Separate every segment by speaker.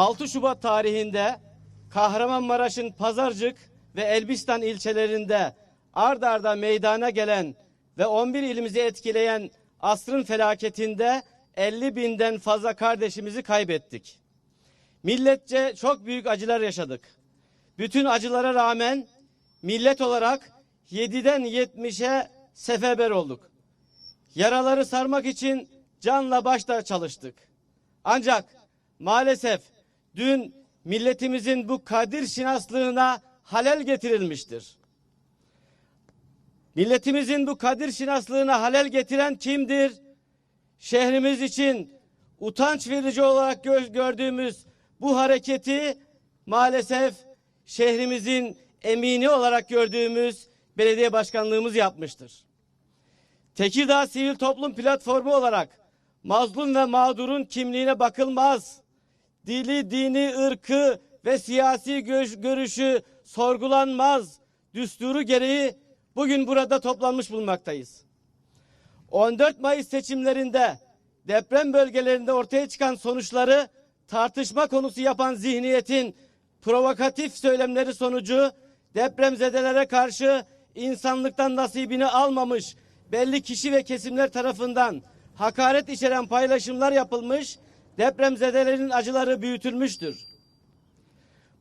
Speaker 1: 6 Şubat tarihinde Kahramanmaraş'ın Pazarcık ve Elbistan ilçelerinde ard arda meydana gelen ve 11 ilimizi etkileyen asrın felaketinde 50 binden fazla kardeşimizi kaybettik. Milletçe çok büyük acılar yaşadık. Bütün acılara rağmen millet olarak 7'den 70'e seferber olduk. Yaraları sarmak için canla başla çalıştık. Ancak maalesef dün milletimizin bu kadir şinaslığına halel getirilmiştir. Milletimizin bu kadir şinaslığına halel getiren kimdir? Şehrimiz için utanç verici olarak gö- gördüğümüz bu hareketi maalesef şehrimizin emini olarak gördüğümüz belediye başkanlığımız yapmıştır. Tekirdağ Sivil Toplum Platformu olarak mazlum ve mağdurun kimliğine bakılmaz. Dili, dini, ırkı ve siyasi gö- görüşü sorgulanmaz. Düsturu gereği bugün burada toplanmış bulunmaktayız. 14 Mayıs seçimlerinde deprem bölgelerinde ortaya çıkan sonuçları tartışma konusu yapan zihniyetin provokatif söylemleri sonucu depremzedelere karşı insanlıktan nasibini almamış belli kişi ve kesimler tarafından hakaret içeren paylaşımlar yapılmış, depremzedelerin acıları büyütülmüştür.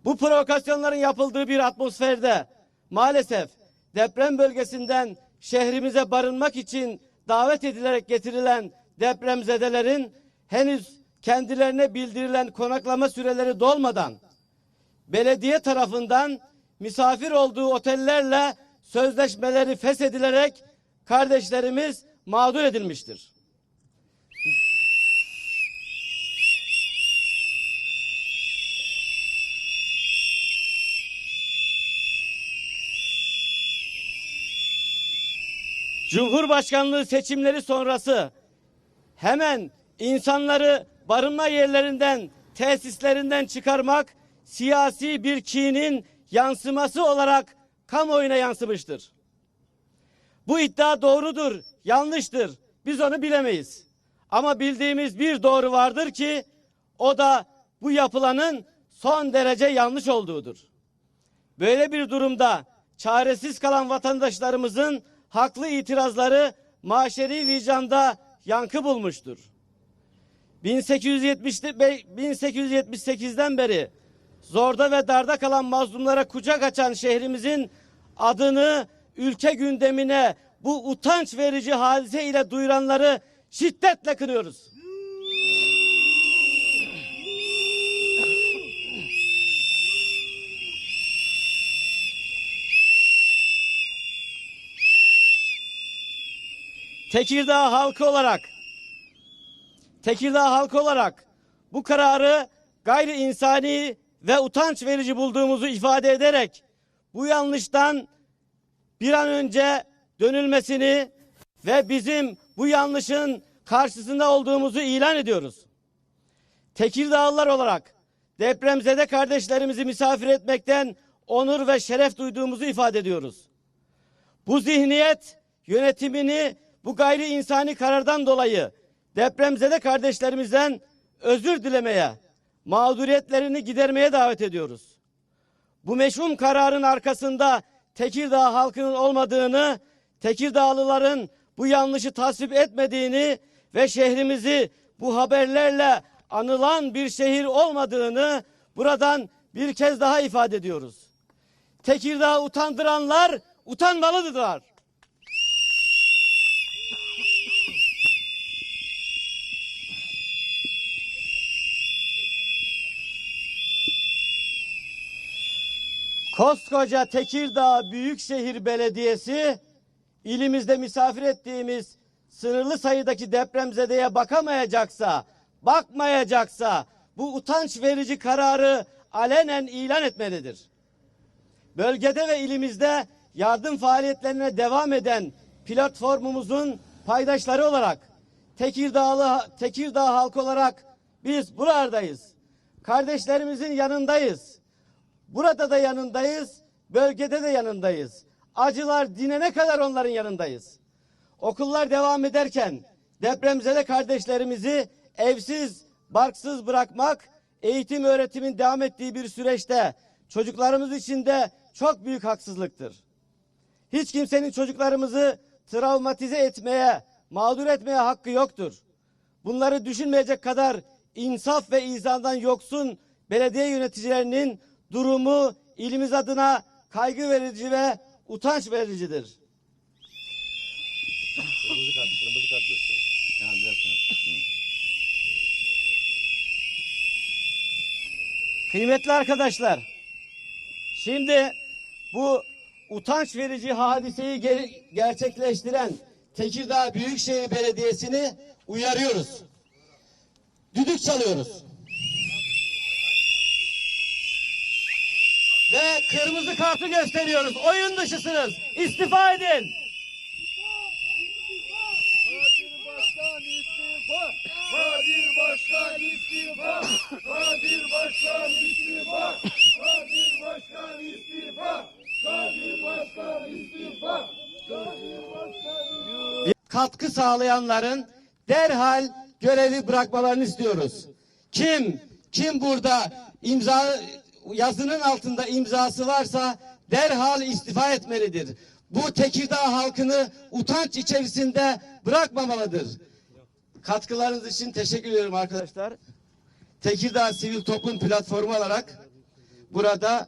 Speaker 1: Bu provokasyonların yapıldığı bir atmosferde maalesef deprem bölgesinden şehrimize barınmak için davet edilerek getirilen depremzedelerin henüz kendilerine bildirilen konaklama süreleri dolmadan belediye tarafından misafir olduğu otellerle sözleşmeleri feshedilerek kardeşlerimiz mağdur edilmiştir. Cumhurbaşkanlığı seçimleri sonrası hemen insanları barınma yerlerinden, tesislerinden çıkarmak siyasi bir kinin yansıması olarak kamuoyuna yansımıştır. Bu iddia doğrudur, yanlıştır. Biz onu bilemeyiz. Ama bildiğimiz bir doğru vardır ki o da bu yapılanın son derece yanlış olduğudur. Böyle bir durumda çaresiz kalan vatandaşlarımızın haklı itirazları maşeri vicdanda yankı bulmuştur. 1870'te be- 1878'den beri zorda ve darda kalan mazlumlara kucak açan şehrimizin adını ülke gündemine bu utanç verici hadise ile duyuranları şiddetle kınıyoruz. Tekirdağ halkı olarak Tekirdağ halkı olarak bu kararı gayri insani ve utanç verici bulduğumuzu ifade ederek bu yanlıştan bir an önce dönülmesini ve bizim bu yanlışın karşısında olduğumuzu ilan ediyoruz. Tekirdağlılar olarak depremzede kardeşlerimizi misafir etmekten onur ve şeref duyduğumuzu ifade ediyoruz. Bu zihniyet yönetimini bu gayri insani karardan dolayı depremzede kardeşlerimizden özür dilemeye, mağduriyetlerini gidermeye davet ediyoruz. Bu meşhum kararın arkasında Tekirdağ halkının olmadığını, Tekirdağlıların bu yanlışı tasvip etmediğini ve şehrimizi bu haberlerle anılan bir şehir olmadığını buradan bir kez daha ifade ediyoruz. Tekirdağ utandıranlar utanmalıdırlar. Koskoca Tekirdağ Büyükşehir Belediyesi ilimizde misafir ettiğimiz sınırlı sayıdaki depremzedeye bakamayacaksa, bakmayacaksa bu utanç verici kararı alenen ilan etmelidir. Bölgede ve ilimizde yardım faaliyetlerine devam eden platformumuzun paydaşları olarak Tekirdağlı Tekirdağ halkı olarak biz buralardayız. Kardeşlerimizin yanındayız. Burada da yanındayız, bölgede de yanındayız. Acılar dinene kadar onların yanındayız. Okullar devam ederken depremzede kardeşlerimizi evsiz, barksız bırakmak eğitim öğretimin devam ettiği bir süreçte çocuklarımız için de çok büyük haksızlıktır. Hiç kimsenin çocuklarımızı travmatize etmeye, mağdur etmeye hakkı yoktur. Bunları düşünmeyecek kadar insaf ve izandan yoksun belediye yöneticilerinin durumu ilimiz adına kaygı verici ve utanç vericidir. Kıymetli arkadaşlar, şimdi bu utanç verici hadiseyi ger- gerçekleştiren Tekirdağ Büyükşehir Belediyesi'ni uyarıyoruz. Düdük çalıyoruz. Ve kırmızı kartı gösteriyoruz. Oyun dışısınız. İstifa edin.
Speaker 2: Kadir Başkan istifa! Kadir Başkan istifa! Kadir Başkan istifa! Kadir Başkan istifa! Kadir Başkan istifa! Kadir Başkan
Speaker 1: katkı sağlayanların derhal görevi bırakmalarını istiyoruz. Kim kim burada imza yazının altında imzası varsa derhal istifa etmelidir. Bu Tekirdağ halkını utanç içerisinde bırakmamalıdır. Katkılarınız için teşekkür ediyorum arkadaşlar. Tekirdağ Sivil Toplum Platformu olarak burada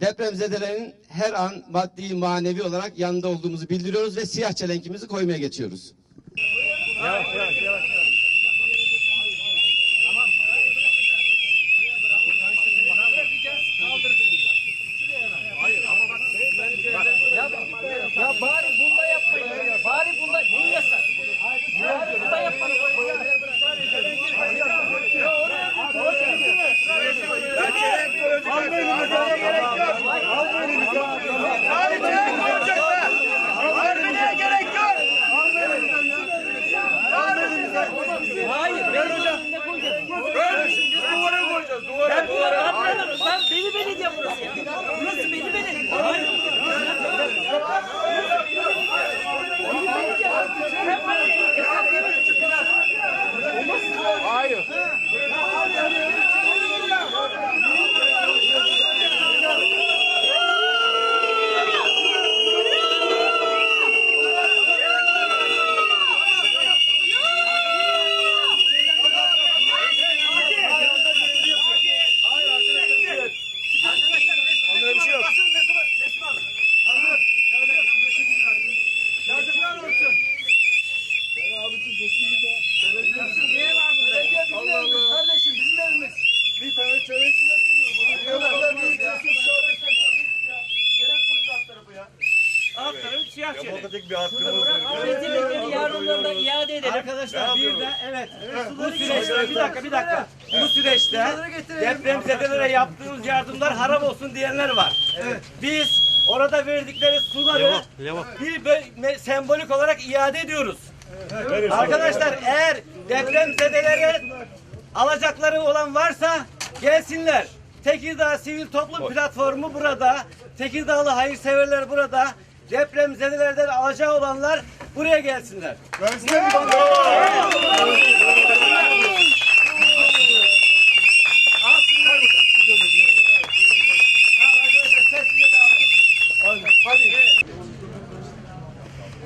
Speaker 1: depremzedelerin her an maddi manevi olarak yanında olduğumuzu bildiriyoruz ve siyah çelenkimizi koymaya geçiyoruz.
Speaker 3: Ya Hayır, benim önümde koyacaksın.
Speaker 2: duvara koyacağız duvara.
Speaker 3: Ben duvara atmıyorum. Ben beni belediye burası ya. Burası beni belediye. Hayır.
Speaker 2: Hayır. Onlara Demokratik bir hakkımız yok.
Speaker 3: Üretimleri yarınlarına iade edelim.
Speaker 1: Arkadaşlar bir de evet bu süreçte bir dakika bir dakika bu süreçte depremzedelere yaptığımız yardımlar harap olsun diyenler var. Biz orada verdikleri suları bir bö- me- sembolik olarak iade ediyoruz. Arkadaşlar eğer depremzedelere alacakları olan varsa gelsinler. Tekirdağ Sivil Toplum Platformu burada. Tekirdağlı hayırseverler burada. Depremzedelerden alacağı olanlar buraya gelsinler.
Speaker 2: Bana.